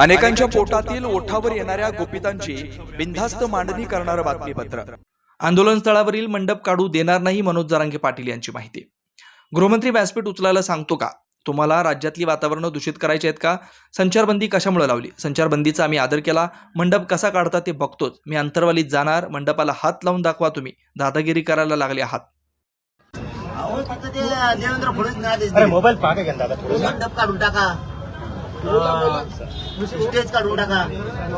अनेकांच्या पोटातील ओठावर येणाऱ्या गोपितांची बिनधास्त मांडणी करणारं बातमीपत्र. आंदोलन स्थळावरील मंडप काढू देणार नाही मनोज जरांगे पाटील यांची माहिती. गृहमंत्री व्यासपीठ उचलायला सांगतो का? तुम्हाला राज्यातली वातावरणं दूषित करायची आहेत का? संचारबंदी कशामुळे लावली? संचारबंदीचा आम्ही आदर केला. मंडप कसा काढता ते बघतोच. मी अंतरवालीत जाणार. मंडपाला हात लावून दाखवा तुम्ही. दादागिरी करायला लागले आहात. मोबाईल मंडप काढून टाका. स्टेज काढून टाका.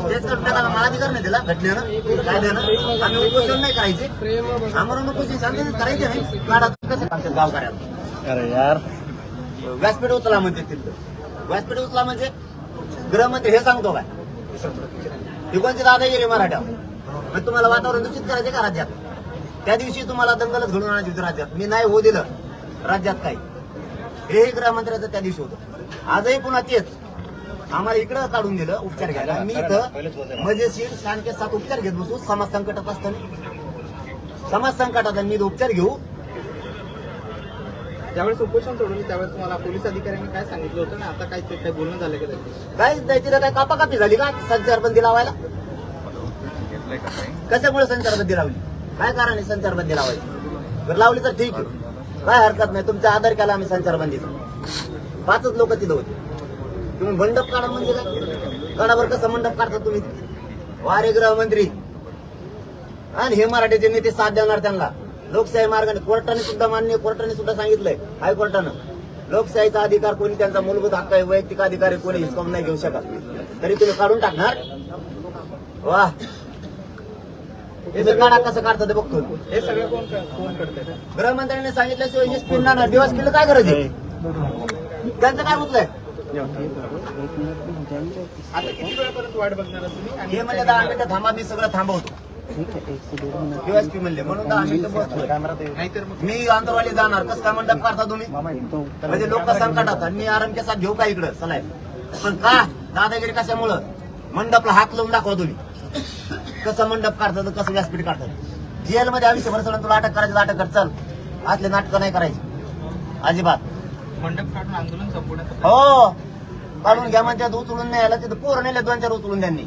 स्टेज काढून टाका. मला अधिकार नाही दिला घटनेनं कायद्यानं. आम्ही उपोषण नाही करायचे. आम्हाला उपोषण शांततेत करायचे नाही. काढा. कसे सांगतात गावकऱ्याला. अरे यार. व्यासपीठ उचला म्हणते तिथं. व्यासपीठ उचला म्हणजे गृहमंत्री हे सांगतो काय? ही कोणती दादागिरी मराठा मग तुम्हाला वातावरण दूषित करायचे का राज्यात? त्या दिवशी तुम्हाला दंगलच घडून आणायची होती राज्यात. मी नाही होऊ दिलं. राज्यात काही. हेही गृहमंत्र्याचं त्या दिवशी होतं. आजही पुन्हा तेच. आम्हाला इकडं काढून दिलं उपचार घ्यायला. मी इथं मजेशीर शांतके सात उपचार घेत बसू समाज संकटात असताना. समाज संकटात मी उपचार घेऊ. ज्यावेळेस उपोषण सोडवलं त्यावेळेस तुम्हाला पोलीस अधिकाऱ्यांनी काय सांगितलं होतं ना? आता काय ते काय बोलणं झालं का? काय द्यायची तर काय कापाकापी झाली का? संचारबंदी लावायला? कशामुळे संचारबंदी लावली? काय कारण आहे संचारबंदी लावायची? जर लावली तर ठीक आहे. काय हरकत नाही तुमचा आदर केला आम्ही संचारबंदीचा. पाचच लोक तिथं होते. तुम्ही मंडप काढा म्हणजे काय? काढावर कसं मंडप काढता तुम्ही? वारे गृहमंत्री आणि हे मराठीचे नेते साथ देणार त्यांना. लोकशाही मार्गाने कोर्टाने सुद्धा मान्य कोर्टाने सुद्धा सांगितलंय हायकोर्टानं. लोकशाहीचा अधिकार कोणी त्यांचा मूलभूत हक्क आहे वैयक्तिक अधिकार आहे कोणी हिसकावून नाही घेऊ शकत. तरी तुम्ही काढून टाकणार? वा हे काढा कसं काढतात ते बघतो. हे सगळं कोण गृहमंत्र्यांनी सांगितल्याशिवाय ना दिवस केलं काय गरज आहे? त्यांचं काय आहे? आता किती वेळापर्यंत वाट बघणार तुम्ही आणि हे म्हणजे दहा मिनिटं थांबा मी सगळं थांबवतो. पी म्हणले म्हणून दहा मिनिटं बसतोय नाहीतर मग मी आंतरवाली जाणार कसं काय मंडप करता तुम्ही? म्हणजे लोक संकटात आणि मी आराम केसा घेऊ का इकडं? चला पण का? दादागिरी कशामुळं? मंडपला हात लावून दाखवा तुम्ही. कसं मंडप काढतात कसं व्यासपीठ काढतात. जेलमध्ये आयुष्यभर सोडून तुला अटक करायची अटक कर चल. असले नाटकं नाही करायची. अजिबात. मंडप आंदोलन हो. काढून घ्या म्हणजे उचलून नाही आला तिथं पोरं नेले दोन चार उचलून त्यांनी.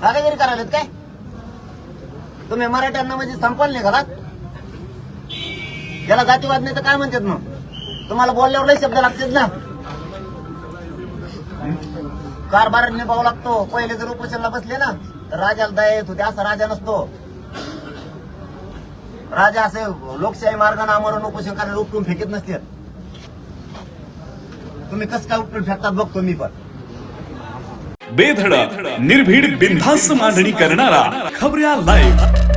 दादागिरी करायला काय? तुम्ही मराठ्यांना म्हणजे संपल नाही घरात? याला जातीवाद नाही तर काय म्हणतात मग? तुम्हाला बोलल्यावर लय शब्द लागतात ना. कारभार निभावा लागतो. पहिले जर उपोषणला बसले ना तर राजाला दया येत होते असा राजा नसतो. राजा असे लोकशाही मार्गाने आमरण उपोषण करायला उपटून फेकत नसते तुम्ही कसं काय उपटून फेकतात बघतो मी पण. बेधडक निर्भीड बिनधास्त मांडणी करणारा खबऱ्या लाईव्ह